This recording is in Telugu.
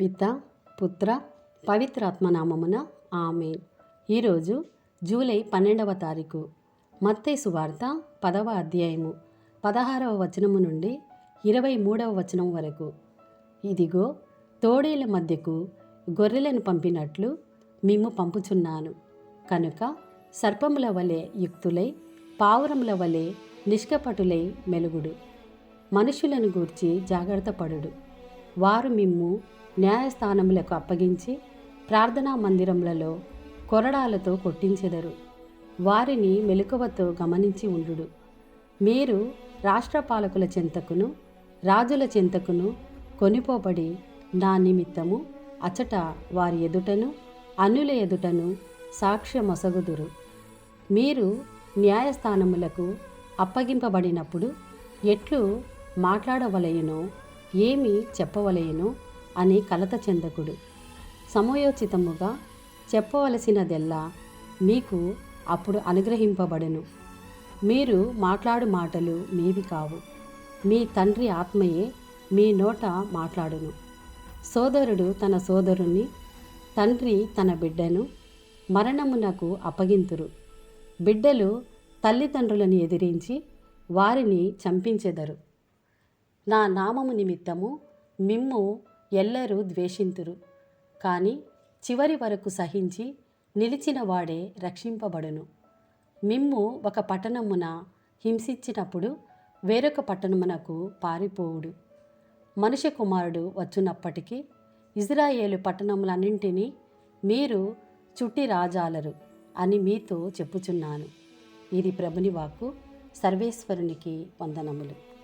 పిత పుత్ర పవిత్రాత్మనామమున ఆమె ఈరోజు జూలై పన్నెండవ తారీఖు మత్తయి సువార్త పదవ అధ్యాయము పదహారవ వచనము నుండి ఇరవై మూడవ వచనం వరకు. ఇదిగో తోడేల మధ్యకు గొర్రెలను పంపినట్లు మేము పంపుచున్నాను. కనుక సర్పముల వలె యుక్తులై పావురముల వలె నిష్కపటులై మెలుగుడు. మనుషులను గూర్చి జాగ్రత్త పడుడు వారు మిమ్ము న్యాయస్థానములకు అప్పగించి ప్రార్థనా మందిరములలో కొరడాలతో కొట్టించెదరు. వారిని మెలకువతో గమనించి ఉండుడు. మీరు రాష్ట్ర పాలకుల చెంతకును రాజుల చెంతకును కొనిపోబడి నా నిమిత్తము అచట వారి ఎదుటను అన్యుల ఎదుటను సాక్ష్యమొసగుదురు. మీరు న్యాయస్థానములకు అప్పగింపబడినప్పుడు ఎట్లు మాట్లాడవలయనో ఏమి చెప్పవలయనో అని కలత చెందకుడు. సమయోచితముగా చెప్పవలసినదెల్లా మీకు అప్పుడు అనుగ్రహింపబడును. మీరు మాట్లాడు మాటలు మీవి కావు. మీ తండ్రి ఆత్మయే మీ నోట మాట్లాడును. సోదరుడు తన సోదరుని తండ్రి తన బిడ్డను మరణమునకు అప్పగింతురు. బిడ్డలు తల్లిదండ్రులను ఎదిరించి వారిని చంపించెదరు. నా నామము నిమిత్తము మిమ్ము ఎల్లరూ ద్వేషింతురు. కానీ చివరి వరకు సహించి నిలిచిన వాడే రక్షింపబడును. మిమ్ము ఒక పట్టణమున హింసించినప్పుడు వేరొక పట్టణమునకు పారిపోవుడు. మనుష్య కుమారుడు వచ్చినప్పటికీ ఇజ్రాయేలు పట్టణములన్నింటినీ మీరు చుట్టి రాజాలరు అని మీతో చెప్పుచున్నాను. ఇది ప్రభుని వాక్కు. సర్వేశ్వరునికి వందనములు.